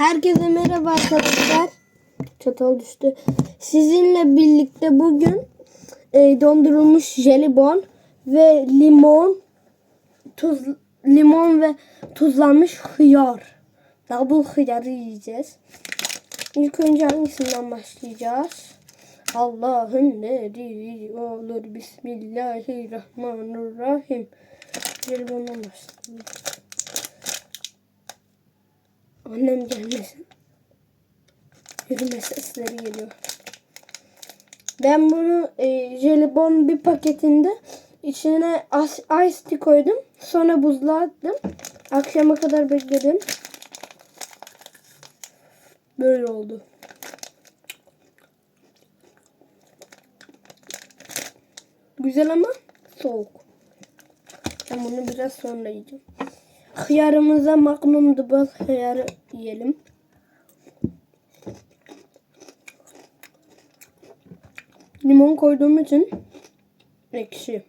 Herkese merhaba arkadaşlar. Çatal düştü. Sizinle birlikte bugün e, dondurulmuş jelibon ve limon tuz limon ve tuzlanmış hıyar. Double hıyarı yiyeceğiz. İlk önce hangisinden başlayacağız? Allah'ın dediği olur. Bismillahirrahmanirrahim. Jelibondan başlayalım. Annem gelmesin. Yürüme sesleri geliyor. Ben bunu e, jelibon bir paketinde içine ice tea koydum. Sonra buzluğa attım. Akşama kadar bekledim. Böyle oldu. Güzel ama soğuk. Ben bunu biraz sonra yiyeceğim. Hıyarımıza magnum double hıyarı yiyelim. Limon koyduğum için ekşi.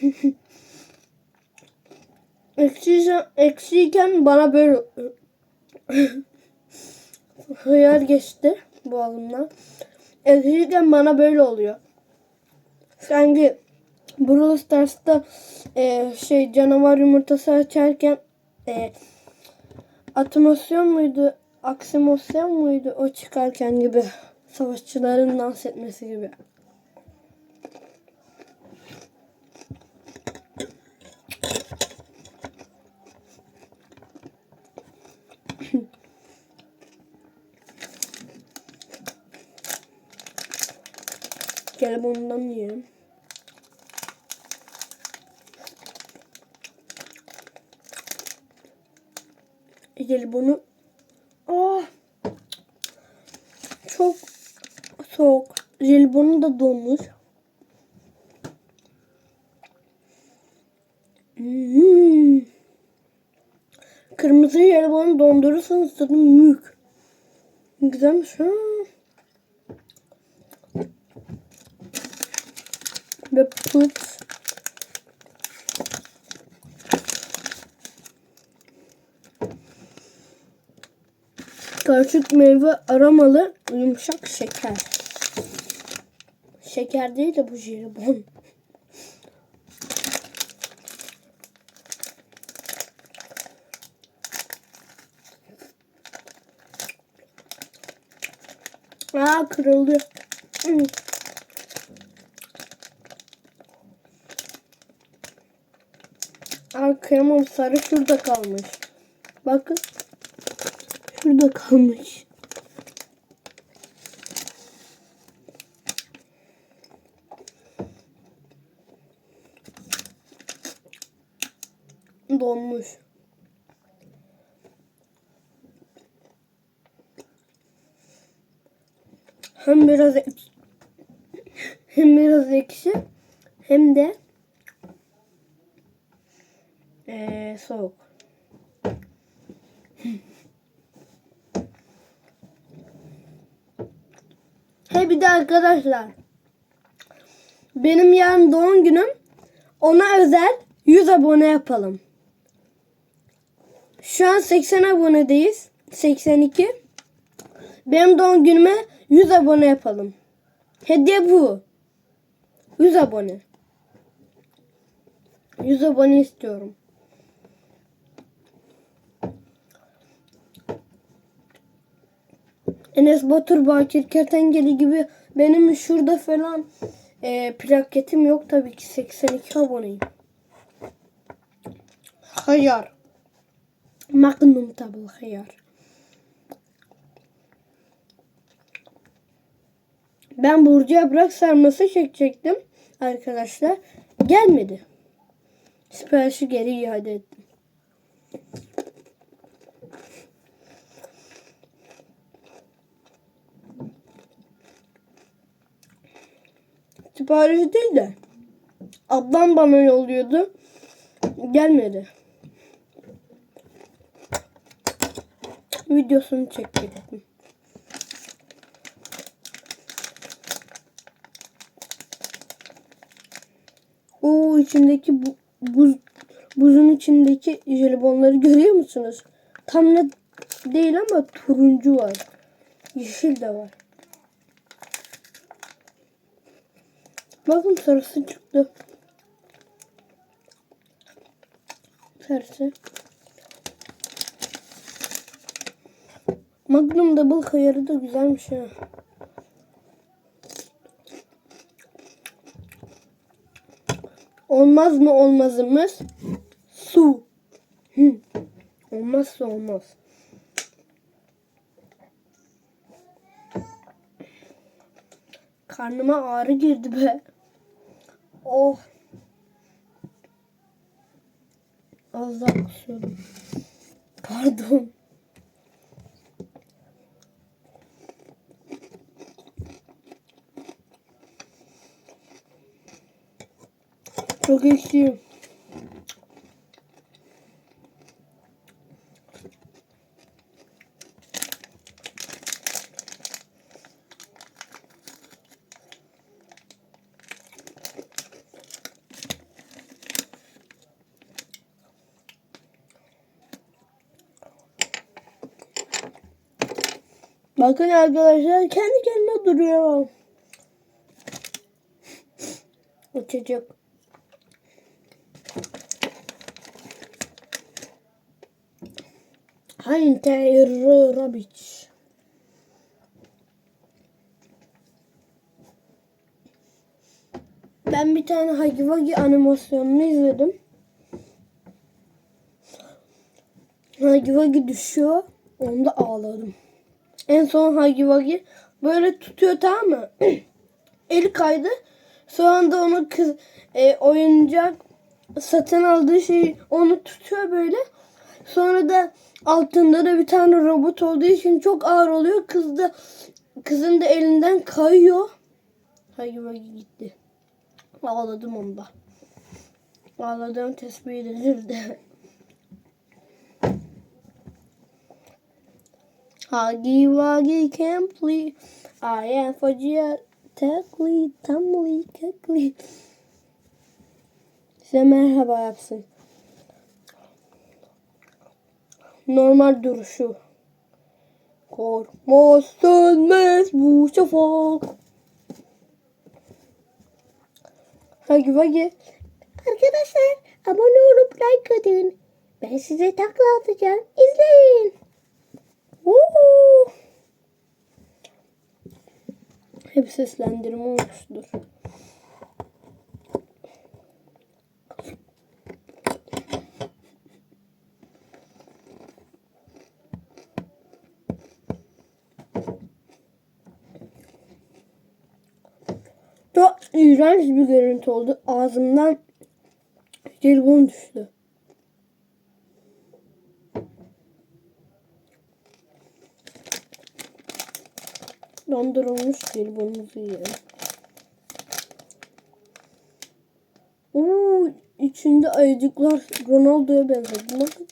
Ekşi, eksiyken bana böyle hıyar geçti boğazımdan. Ekşiyken bana böyle oluyor. Sanki Brawl Stars'ta e, şey canavar yumurtası açarken e, atmosyon muydu, aksimosyon muydu o çıkarken gibi savaşçıların dans etmesi gibi. Gel bundan yiyelim. Gel bunu. Aa, çok soğuk. Jelibonu da donmuş. Hmm. Kırmızı jelibonu dondurursanız tadı mük. Güzelmiş ha. Ve pıt. Karışık meyve aromalı yumuşak şeker. Şeker değil de bu jelibon. Aa kırıldı. Hmm. Aa kıyamam sarı şurada kalmış. Bakın. Şurada kalmış. Donmuş. Hem biraz hem biraz ekşi hem de soğuk. He bir de arkadaşlar. Benim yarın doğum günüm. Ona özel 100 abone yapalım. Şu an 80 abonedeyiz. 82. Benim doğum günüme 100 abone yapalım. Hediye bu. 100 abone. 100 abone istiyorum. Enes Batur, Bakir Kertenkele gibi benim şurada falan e, plaketim yok tabii ki 82 aboneyim. Hayar. Magnum tabii hayar. Ben Burcu Yaprak sarması çekecektim arkadaşlar. Gelmedi. Siparişi geri iade ettim. sipariş değil de ablam bana yolluyordu. Gelmedi. Videosunu çekecektim. O içindeki bu, buz buzun içindeki jelibonları görüyor musunuz? Tam ne değil ama turuncu var. Yeşil de var. Bakın sarısı çıktı. Sarısı. Magnum Double hıyarı da güzelmiş ha. Olmaz mı olmazımız? Su. Hı. Olmazsa olmaz. Karnıma ağrı girdi be. Oh. Az daha kusuyordum. Pardon. Çok ekşi. Bakın arkadaşlar kendi kendine duruyor. Uçacak. Hayır, rabbit. Ben bir tane Huggy Wuggy animasyonunu izledim. Huggy Wuggy düşüyor. Onda ağladım. En son Huggy Wuggy böyle tutuyor tamam mı? Eli kaydı. Sonra da onu kız e, oyuncak satın aldığı şey onu tutuyor böyle. Sonra da altında da bir tane robot olduğu için çok ağır oluyor. Kız da kızın da elinden kayıyor. Huggy Wuggy gitti. Ağladım onda. Ağladığım tespih edilirdi. Huggy Wuggy complete. I am for Tekli, tamli, kekli. Size merhaba yapsın. Normal duruşu. Korkmaz sönmez bu şafak. Hagi vagi. Arkadaşlar abone olup like atın. Ben size takla atacağım. İzleyin. Woo! Hep seslendirme olmuştur. Çok iğrenç bir görüntü oldu. Ağzımdan jelibon düştü. Dondurulmuş jelibonumuzu yiyelim. Oo, içinde ayıcıklar Ronaldo'ya benzedi. Bakın.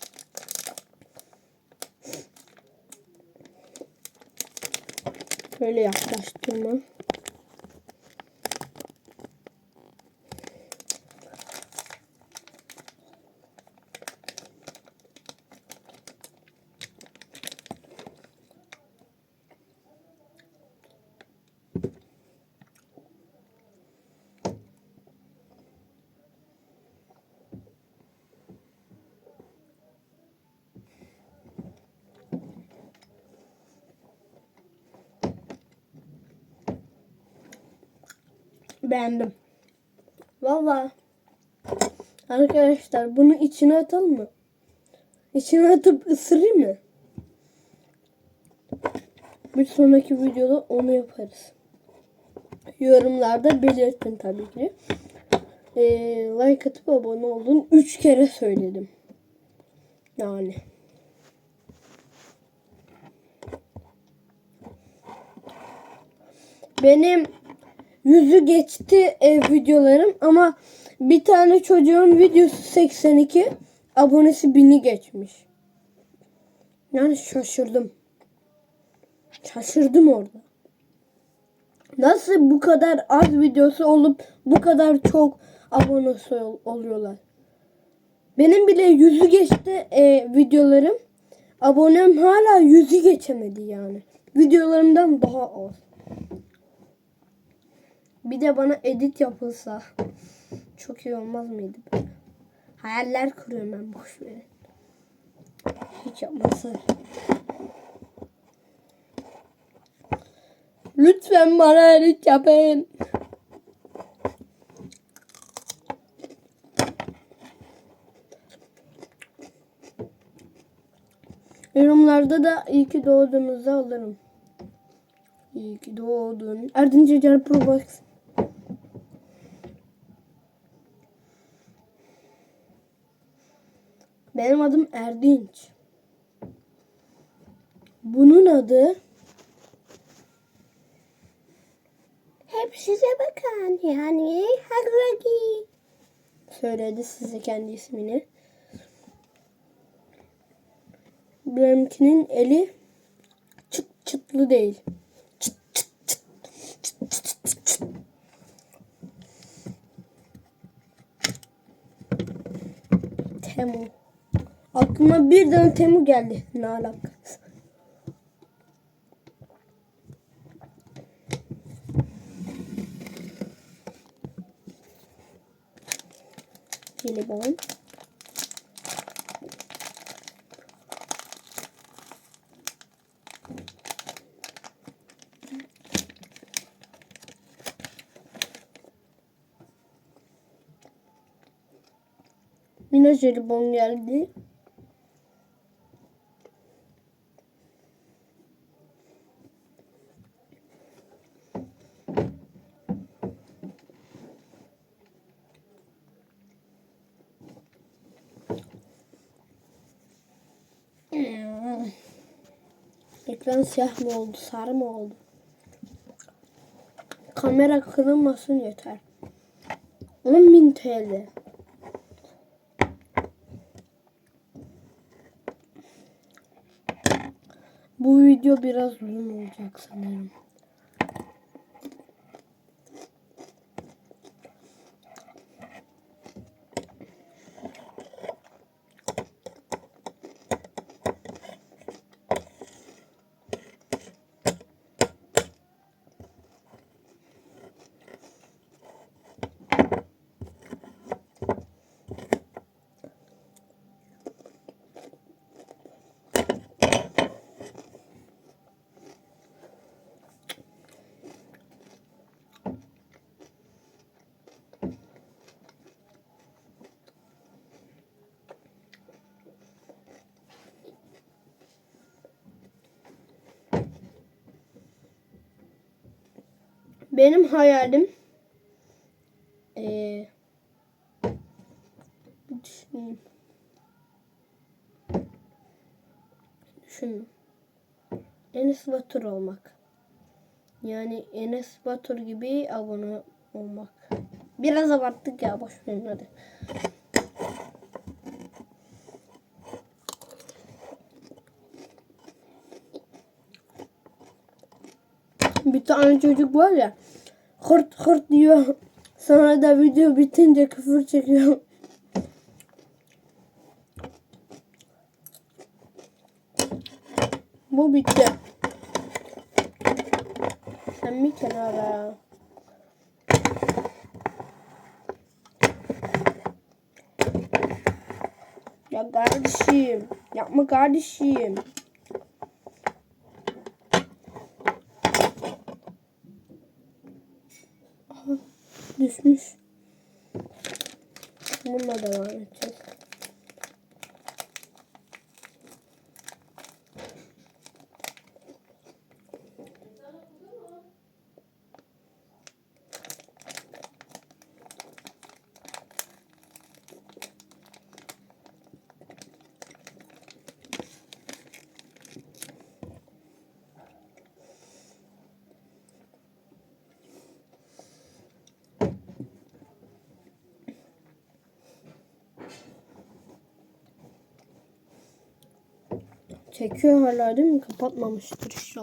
Böyle yaklaştırma. Beğendim. Valla. Arkadaşlar bunu içine atalım mı? İçine atıp ısırayım mı? Bir sonraki videoda onu yaparız. Yorumlarda belirtin tabii ki. Ee, like atıp abone olun. Üç kere söyledim. Yani. Benim yüzü geçti e, videolarım ama bir tane çocuğun videosu 82 abonesi 1000'i geçmiş. Yani şaşırdım. Şaşırdım orada. Nasıl bu kadar az videosu olup bu kadar çok abonesi ol- oluyorlar. Benim bile yüzü geçti e, videolarım. Abonem hala yüzü geçemedi yani. Videolarımdan daha az. Bir de bana edit yapılsa çok iyi olmaz mıydı? be? Hayaller kuruyorum ben boş verin. Hiç yapmazsa. Lütfen bana edit yapın. Yorumlarda da iyi ki doğduğunuzu alırım. İyi ki doğdun. Erdinç Acar Pro. Benim adım Erdinç. Bunun adı hep size bakan yani Hagwagi. Söyledi size kendi ismini. Benimkinin eli çıt çıtlı değil. Çıt. Aklıma birden Temu geldi. Ne alakası? Jelibon. Yine jelibon geldi. Ekran siyah mı oldu, sarı mı oldu? Kamera kırılmasın yeter. 10.000 TL. Bu video biraz uzun olacak sanırım. Benim hayalim bir düşüneyim. Düşün. Enes Batur olmak. Yani Enes Batur gibi abone olmak. Biraz abarttık ya boş verin hadi. Tane çocuk var ya hırt hırt diyor. Sonra da video bitince küfür çekiyor. Bu bitti. Sen bir kenara. Ya kardeşim. Yapma kardeşim. Düşmüş. Bununla devam edeceğiz. Çekiyor hala değil mi? Kapatmamıştır inşallah.